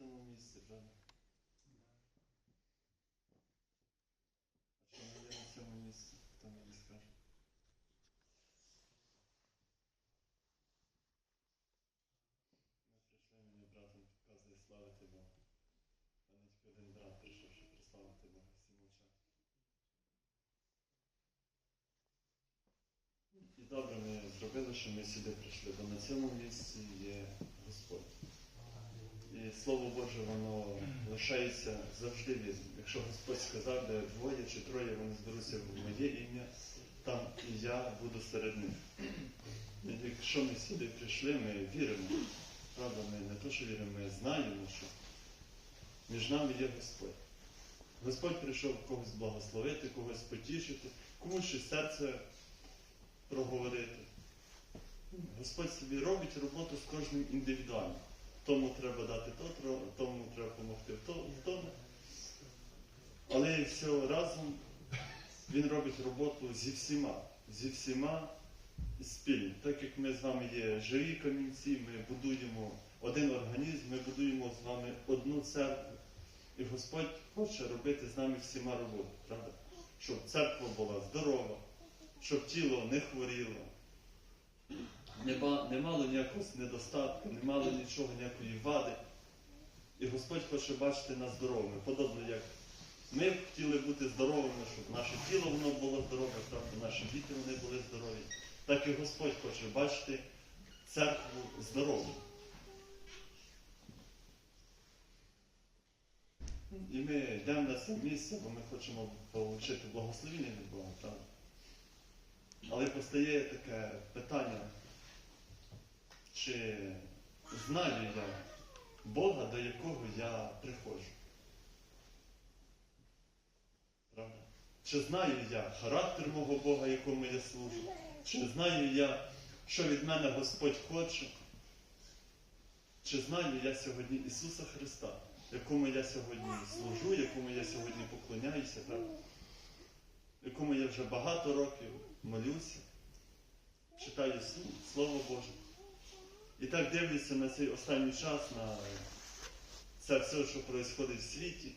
цьому місці, правда? А що ми є на цьому місці? Хто мені скаже? Ми прийшли, мені братом підказує славити Бога. А не тільки один брат прийшов, щоб прославити Бога, всі мовчать. І добре ми зробили, що ми сюди прийшли, бо на цьому місці є Господь. І Слово Боже, воно лишається завжди вірним. Якщо Господь сказав, де двоє чи троє вони зберуться в моє ім'я, там і я буду серед них. І якщо ми сюди прийшли, ми віримо. Правда, ми не то, що віримо, ми знаємо, що між нами є Господь. Господь прийшов когось благословити, когось потішити, комусь щось серце проговорити. Господь собі робить роботу з кожним індивідуально. Тому треба дати то, тому треба допомогти в тому. Але все разом він робить роботу зі всіма, зі всіма спільно. Так як ми з вами є живі камінці, ми будуємо один організм, ми будуємо з вами одну церкву. І Господь хоче робити з нами всіма роботу, правда? Щоб церква була здорова, щоб тіло не хворіло, не, не мало ніякого недостатку, не мало нічого, ніякої вади. І Господь хоче бачити нас здоровими, подобно як ми б хотіли бути здоровими, щоб наше тіло воно було здорове, правда, наші діти вони були здорові. Так і Господь хоче бачити церкву здоровою. І ми йдемо на це місце, бо ми хочемо отримати благословення від Бога. Але постає таке питання, чи знаю я Бога, до якого я приходжу? Правда? Чи знаю я характер мого Бога, якому я служу? Чи знаю я, що від мене Господь хоче? Чи знаю я сьогодні Ісуса Христа, якому я сьогодні служу, якому я сьогодні поклоняюся, правда? якому я вже багато років молюся, читаю Слово Боже. І так дивлюся на цей останній час, на це все, що відбувається в світі.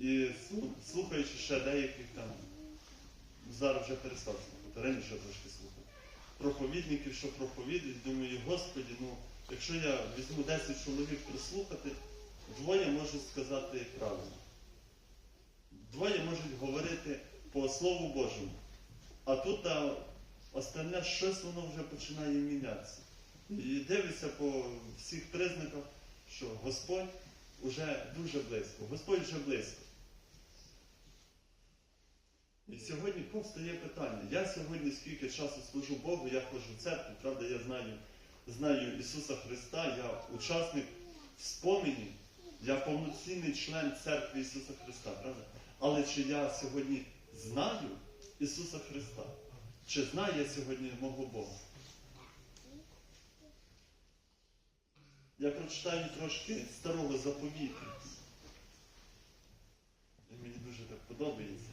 І слухаючи ще деяких там, зараз вже перестав слухати, раніше трошки слухав. Проповідників, що проповідують, думаю, Господі, ну, якщо я візьму 10 чоловік прослухати, двоє можуть сказати правильно. Двоє можуть говорити по Слову Божому. А тут остальне щось воно вже починає мінятися. І дивлюся по всіх признаках, що Господь уже дуже близько. Господь вже близько. І сьогодні повстає питання. Я сьогодні скільки часу служу Богу, я ходжу в церкву, правда, я знаю, знаю Ісуса Христа, я учасник в спомені, я повноцінний член церкви Ісуса Христа, правда? Але чи я сьогодні знаю Ісуса Христа? Чи знаю я сьогодні мого Бога? Я прочитаю трошки старого заповіту. І мені дуже так подобається.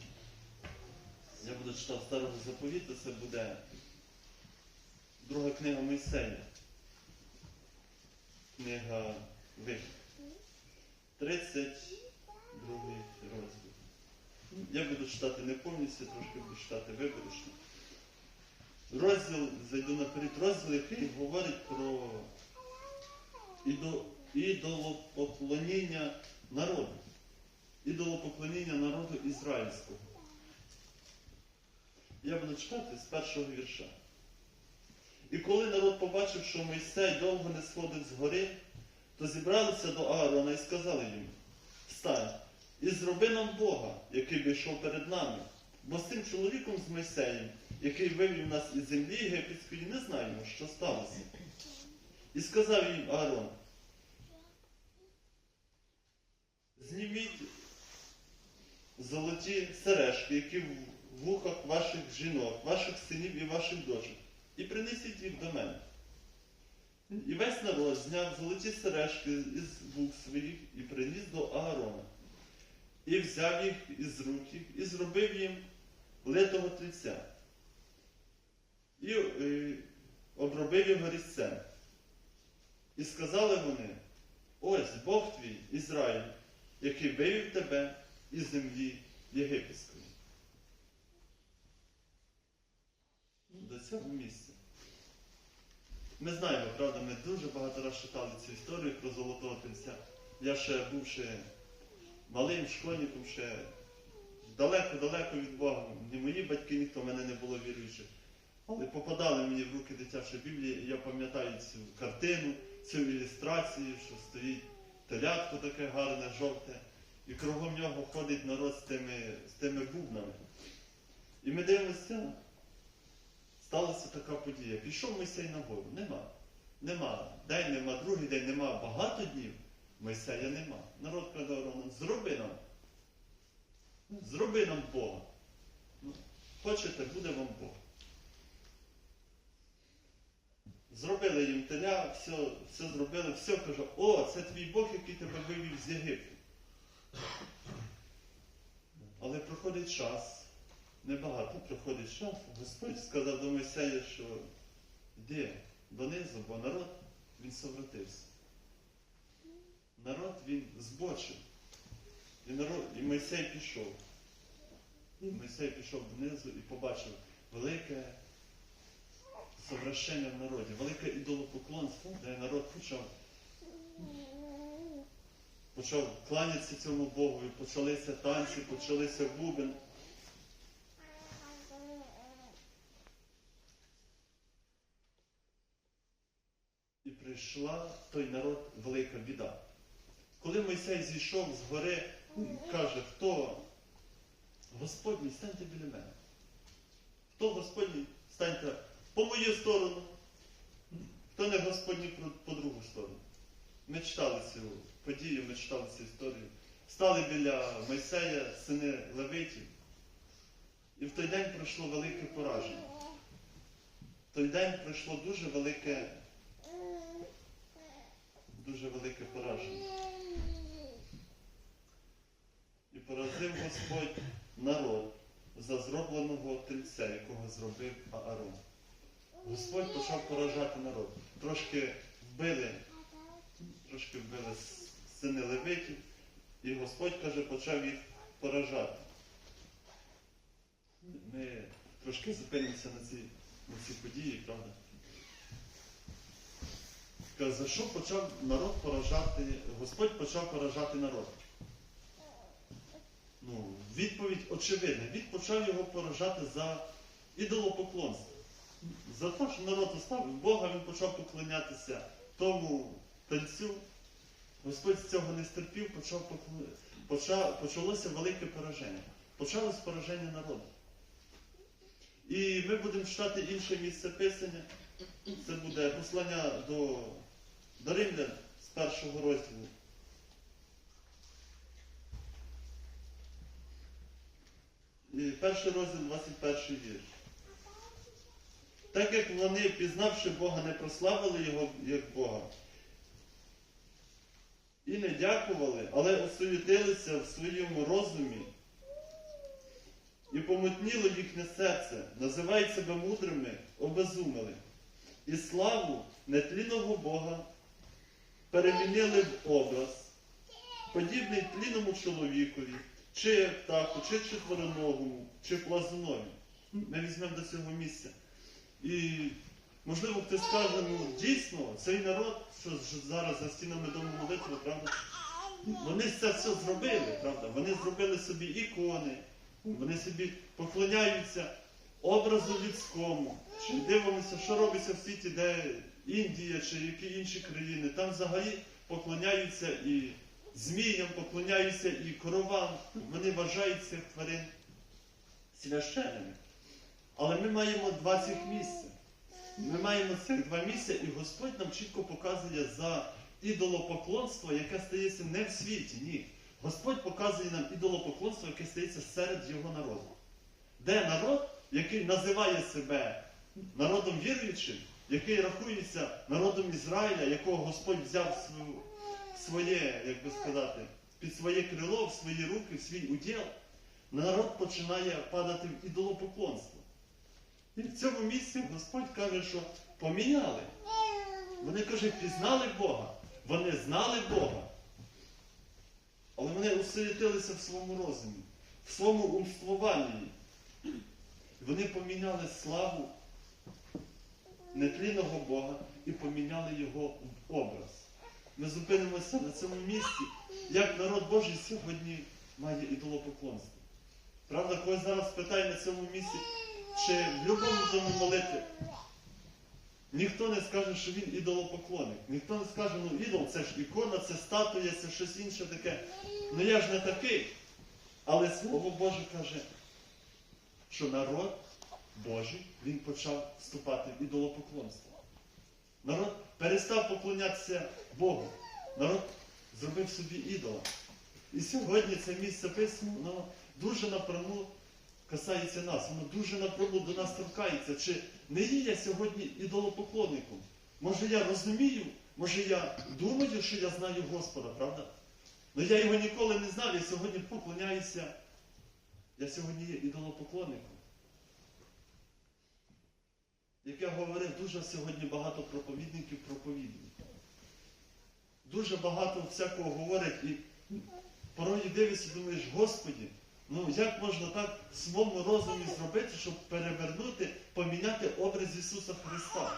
Я буду читати старого заповіту, це буде друга книга Мойсея. Книга Вихід. 32 розділ. Я буду читати не повністю, трошки буду читати виборочно. Розділ, зайду наперед, розділ, який говорить про ідо- ідолопоклоніння народу. Ідолопоклоніння народу ізраїльського. Я буду читати з першого вірша. І коли народ побачив, що Мойсей довго не сходить з гори, то зібралися до Аарона і сказали йому, встань і зроби нам Бога, який би йшов перед нами. Бо з тим чоловіком з Мойсеєм, який вивів нас із землі єгипетської, не знаємо, що сталося. І сказав їм Аарон, зніміть золоті сережки, які в вухах ваших жінок, ваших синів і ваших дочок, і принесіть їх до мене. І весь народ зняв золоті сережки із вух своїх і приніс до Аарона. І взяв їх із рук їх, і зробив їм литого тельця. І е, обробив його різцем. І сказали вони, ось Бог твій, Ізраїль, який вивів тебе із землі єгипетської. До цього місця. Ми знаємо, правда, ми дуже багато разів читали цю історію про золотого тельця. Я ще бувши малим школьником, ще далеко-далеко від Бога. Ні мої батьки, ніхто в мене не було віруючих. Але попадали мені в руки дитячі Біблії, я пам'ятаю цю картину, цю ілюстрацію, що стоїть телятко таке гарне, жовте, і кругом нього ходить народ з тими, з тими бубнами. І ми дивимося, сталася така подія. Пішов Мойсей на гору. Нема. Нема. День нема, другий день нема, багато днів. Мойсея нема. Народ каже зроби нам. Зроби нам Бога. Ну, хочете, буде вам Бог. Зробили їм теля, все, все зробили, все каже, о, це твій Бог, який тебе вивів з Єгипту. Але проходить час, небагато проходить час. Господь сказав до Мойсея, що йди донизу, бо народ він совратився. Народ він збочив. І, народ, і Мойсей пішов. І Мойсей пішов донизу і побачив велике совращення в народі, велике ідолопоклонство, де народ почав, почав кланятися цьому Богу, і почалися танці, почалися бубен. І прийшла в той народ велика біда. Коли Мойсей зійшов з гори, каже, хто Господній, станьте біля мене. Хто Господній, станьте по мою сторону, хто не Господній по, по другу сторону. Ми читали цю подію, ми читали цю історію. Стали біля Мойсея, сини Левитів. І в той день пройшло велике пораження. В той день пройшло дуже велике, дуже велике пораження. І поразив Господь народ за зробленого тельця, якого зробив Аарон. Господь почав поражати народ. Трошки вбили, трошки вбили сини левитів, і Господь каже, почав їх поражати. Ми трошки зупинимося на цій, на цій події, правда? За що почав народ поражати, Господь почав поражати народ? Ну, відповідь очевидна. Він почав його поражати за ідолопоклонство. За те, що народ оставив Бога, він почав поклонятися тому тельцю. Господь цього не стерпів, почав поча- почалося велике пораження. Почалось пораження народу. І ми будемо читати інше місце писання. Це буде послання до, до Римлян з першого розділу. І перший розділ, 21 вірш. Так як вони, пізнавши Бога, не прославили Його як Бога. І не дякували, але осуєтилися в своєму розумі. І помутніло їхнє серце, називають себе мудрими, обезумили. І славу нетлінного Бога перемінили в образ, подібний тлінному чоловікові, чи птаху, чи четвероногому, чи плазунові. Ми візьмемо до цього місця. І можливо хтось скаже, ну дійсно, цей народ, що зараз за стінами дому молитви, правда, вони це все зробили, правда? Вони зробили собі ікони, вони собі поклоняються образу людському. Чи дивимося, що робиться в світі, де Індія чи які інші країни, там взагалі поклоняються і зміям, поклоняються і коровам. Вони вважають цих тварин священними. Але ми маємо два цих місця. Ми маємо цих два місця, і Господь нам чітко показує за ідолопоклонство, яке стається не в світі, ні. Господь показує нам ідолопоклонство, яке стається серед його народу. Де народ, який називає себе народом віруючим, який рахується народом Ізраїля, якого Господь взяв своє, як би сказати, під своє крило, в свої руки, в свій уділ, народ починає падати в ідолопоклонство. І в цьому місці Господь каже, що поміняли. Вони каже, пізнали Бога, вони знали Бога, але вони усуетилися в своєму розумі, в своєму умствуванні. Вони поміняли славу нетлінного Бога і поміняли його образ. Ми зупинимося на цьому місці, як народ Божий сьогодні має ідолопоклонство. Правда, когось зараз питає на цьому місці, чи в любому домі молитви ніхто не скаже, що він ідолопоклонник. Ніхто не скаже, ну ідол це ж ікона, це статуя, це щось інше таке. Ну я ж не такий. Але Слово Боже каже, що народ Божий він почав вступати в ідолопоклонство. Народ перестав поклонятися Богу. Народ зробив собі ідола. І сьогодні це місце письмо, воно дуже напряму касається нас, воно дуже напряму до нас торкається. Чи не є я сьогодні ідолопоклонником? Може я розумію, може я думаю, що я знаю Господа, правда? Але я його ніколи не знав, я сьогодні поклоняюся. Я сьогодні є ідолопоклонником. Як я говорив, дуже сьогодні багато проповідників проповідників. Дуже багато всякого говорять і порой дивишся думаєш, Господі, ну як можна так своєму розумі зробити, щоб перевернути, поміняти образ Ісуса Христа?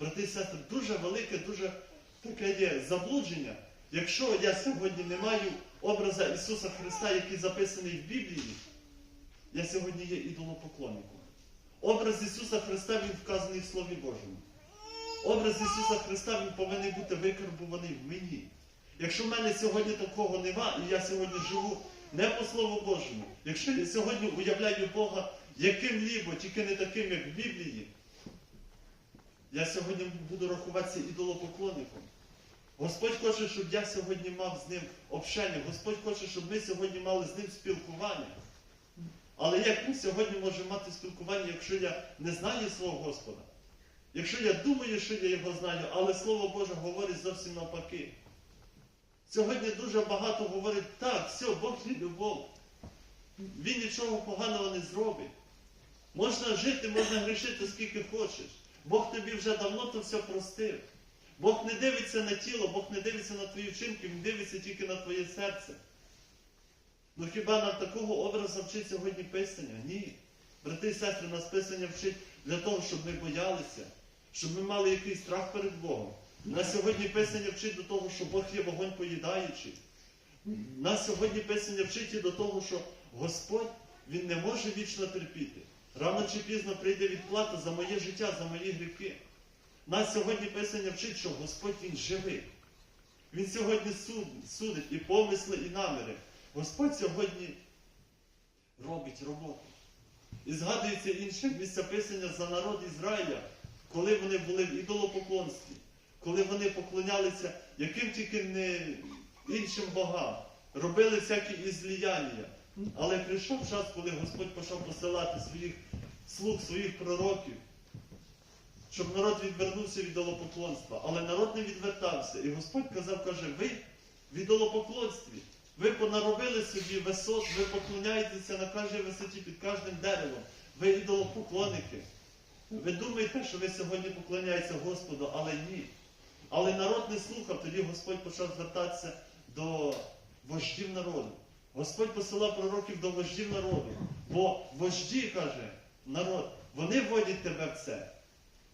Брати і сестри, дуже велике, дуже таке є заблудження. Якщо я сьогодні не маю образа Ісуса Христа, який записаний в Біблії, я сьогодні є ідолопоклонником. Образ Ісуса Христа він вказаний в Слові Божому. Образ Ісуса Христа він повинен бути викарбуваний в мені. Якщо в мене сьогодні такого нема, і я сьогодні живу не по Слову Божому, якщо я сьогодні уявляю Бога яким-лібо, тільки не таким, як в Біблії, я сьогодні буду рахуватися ідолопоклонником. Господь хоче, щоб я сьогодні мав з ним общення. Господь хоче, щоб ми сьогодні мали з ним спілкування. Але як ми сьогодні можемо мати спілкування, якщо я не знаю свого Господа? Якщо я думаю, що я його знаю, але Слово Боже говорить зовсім навпаки. Сьогодні дуже багато говорить, так, все, Бог є любов. Він нічого поганого не зробить. Можна жити, можна грішити скільки хочеш. Бог тобі вже давно то все простив. Бог не дивиться на тіло, Бог не дивиться на твої вчинки, Він дивиться тільки на твоє серце. Ну хіба нам такого образу вчить сьогодні Писання? Ні. Брати і сестри, нас Писання вчить для того, щоб ми боялися, щоб ми мали якийсь страх перед Богом. Нас сьогодні Писання вчить до того, що Бог є вогонь поїдаючий. Нас сьогодні Писання вчить і до того, що Господь Він не може вічно терпіти. Рано чи пізно прийде відплата за моє життя, за мої гріхи. Нас сьогодні Писання вчить, що Господь Він живий. Він сьогодні суд- судить і помисли, і наміри. Господь сьогодні робить роботу. І згадується інше місце писання за народ Ізраїля, коли вони були в ідолопоклонстві, коли вони поклонялися яким тільки не іншим богам, робили всякі ізліяння. Але прийшов час, коли Господь почав посилати своїх слуг, своїх пророків, щоб народ відвернувся від ідолопоклонства. Але народ не відвертався. І Господь казав, каже, ви в ідолопоклонстві. Ви понаробили собі висот, ви поклоняєтеся на кожній висоті під кожним деревом. Ви ідолопоклонники. Ви думаєте, що ви сьогодні поклоняєтеся Господу, але ні. Але народ не слухав, тоді Господь почав звертатися до вождів народу. Господь посилав пророків до вождів народу. Бо вожді, каже народ, вони вводять тебе в це.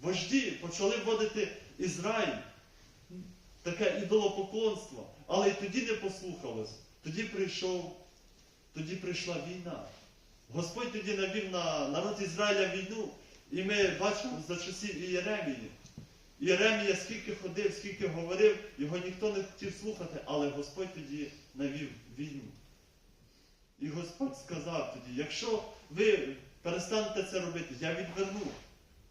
Вожді почали вводити Ізраїль. Таке ідолопоклонство. Але й тоді не послухалось. Тоді прийшов, тоді прийшла війна. Господь тоді навів на народ Ізраїля війну. І ми бачимо за часів Ієремії. Єремія скільки ходив, скільки говорив, його ніхто не хотів слухати, але Господь тоді навів війну. І Господь сказав тоді, якщо ви перестанете це робити, я відверну.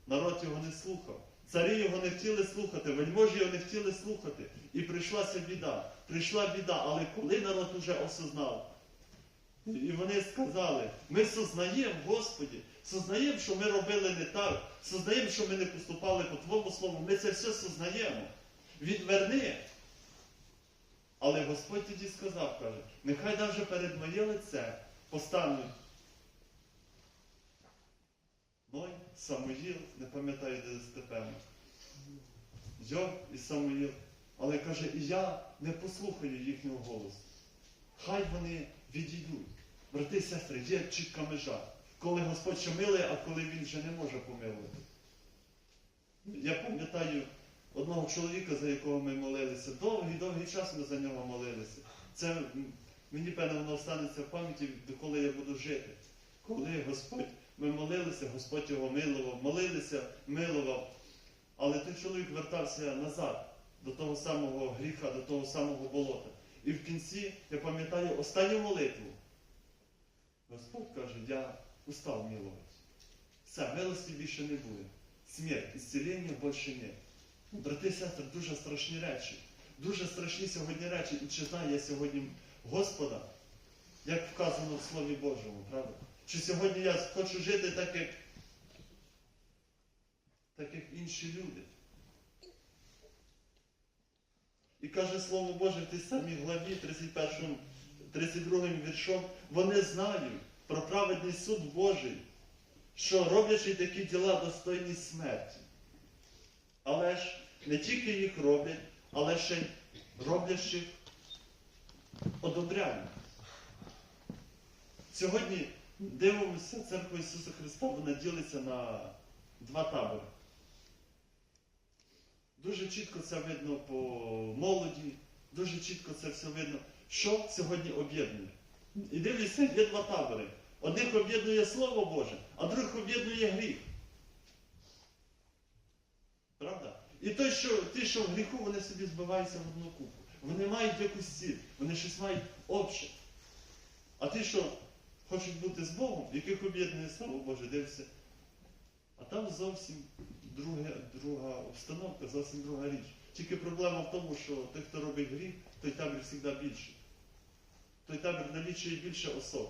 Народ його не слухав. Царі його не хотіли слухати, вельможі його не хотіли слухати. І прийшлася біда. Прийшла біда, але коли народ уже осознав, і вони сказали, ми сознаємо, Господі, сознаємо, що ми робили не так, сознаємо, що ми не поступали по Твоєму слову, ми це все сознаємо. Відверни. Але Господь тоді сказав, каже, нехай навіть перед моє лице постануть Ной, Самуїл, не пам'ятаю, де степенно. Йов і Самуїл. Але каже, і я не послухаю їхнього голосу. Хай вони відійдуть. Брати і сестри, є чітка межа. Коли Господь ще милує, а коли він вже не може помилувати. Я пам'ятаю одного чоловіка, за якого ми молилися. Довгий-довгий час ми за нього молилися. Це мені, певно, воно останеться в пам'яті, коли я буду жити. Коли Господь, ми молилися, Господь його милував, молилися, милував. Але той чоловік вертався назад до того самого гріха, до того самого болота. І в кінці, я пам'ятаю, останню молитву. Господь каже, я устав милувати. Все, милості більше не буде. Смерть, ісцілення більше. Ну, Брати і сестри, дуже страшні речі. Дуже страшні сьогодні речі. І чи знаю я сьогодні Господа, як вказано в Слові Божому, правда? Чи сьогодні я хочу жити так, як, так, як інші люди? І каже Слово Боже в тій самій главі, 31, 32 віршом, вони знають про праведний суд Божий, що роблячи такі діла достойні смерті. Але ж не тільки їх роблять, але ще й роблячих одобряють. Сьогодні дивимося, церква Ісуса Христа, вона ділиться на два табори. Дуже чітко це видно по молоді, дуже чітко це все видно, що сьогодні об'єднує. І дивлюся, є два табори. Одних об'єднує Слово Боже, а других об'єднує гріх. Правда? І той, що, ті, що в гріху, вони собі збиваються в одну купу. Вони мають якусь ціль, вони щось мають обще. А ті, що хочуть бути з Богом, яких об'єднує Слово Боже, дивися. А там зовсім друга, друга обстановка, зовсім друга річ. Тільки проблема в тому, що той, хто робить гріх, той табір завжди більший. Той табір налічує більше особ.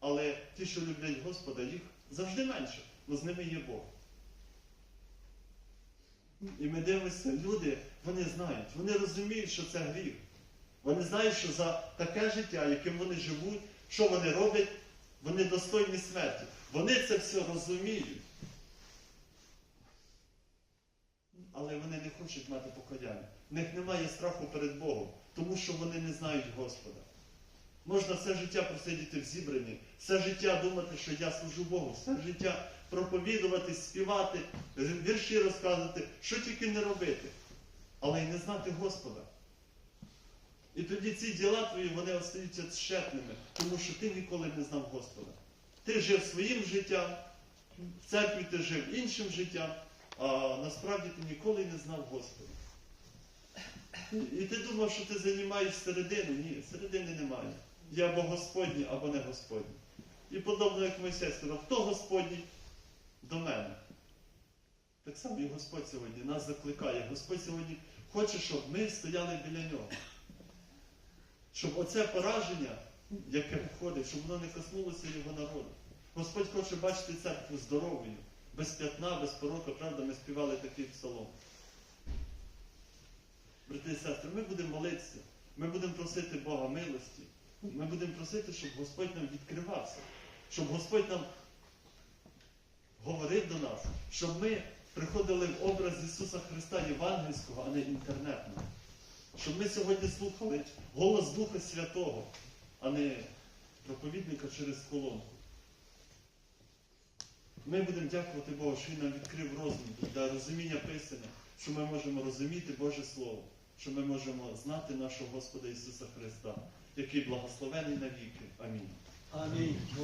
Але ті, що люблять Господа, їх завжди менше, бо з ними є Бог. І ми дивимося, люди, вони знають, вони розуміють, що це гріх. Вони знають, що за таке життя, яким вони живуть, що вони роблять, вони достойні смерті. Вони це все розуміють. Але вони не хочуть мати покаяння. В них немає страху перед Богом, тому що вони не знають Господа. Можна все життя просидіти в зібранні, все життя думати, що я служу Богу, все життя проповідувати, співати, вірші розказувати, що тільки не робити, але й не знати Господа. І тоді ці діла твої, вони остаються тщетними, тому що ти ніколи не знав Господа. Ти жив своїм життям, в церкві ти жив іншим життям, а насправді ти ніколи не знав Господа. І ти думав, що ти займаєш середину. Ні, середини немає. Є або Господній, або не Господній. І подобно як Мойсей сказав, хто Господній до мене. Так само і Господь сьогодні нас закликає. Господь сьогодні хоче, щоб ми стояли біля нього. Щоб оце пораження, яке виходить, щоб воно не коснулося його народу. Господь хоче бачити церкву здоровою, без п'ятна, без порока, правда, ми співали такий псалом. Брати і сестри, ми будемо молитися, ми будемо просити Бога милості, ми будемо просити, щоб Господь нам відкривався, щоб Господь нам говорив до нас, щоб ми приходили в образ Ісуса Христа Євангельського, а не інтернетного. Щоб ми сьогодні слухали голос Духа Святого, а не проповідника через колонку. Ми будемо дякувати Богу, що Він нам відкрив розум для розуміння Писання, що ми можемо розуміти Боже Слово, що ми можемо знати нашого Господа Ісуса Христа, який благословений навіки. Амінь. Амінь.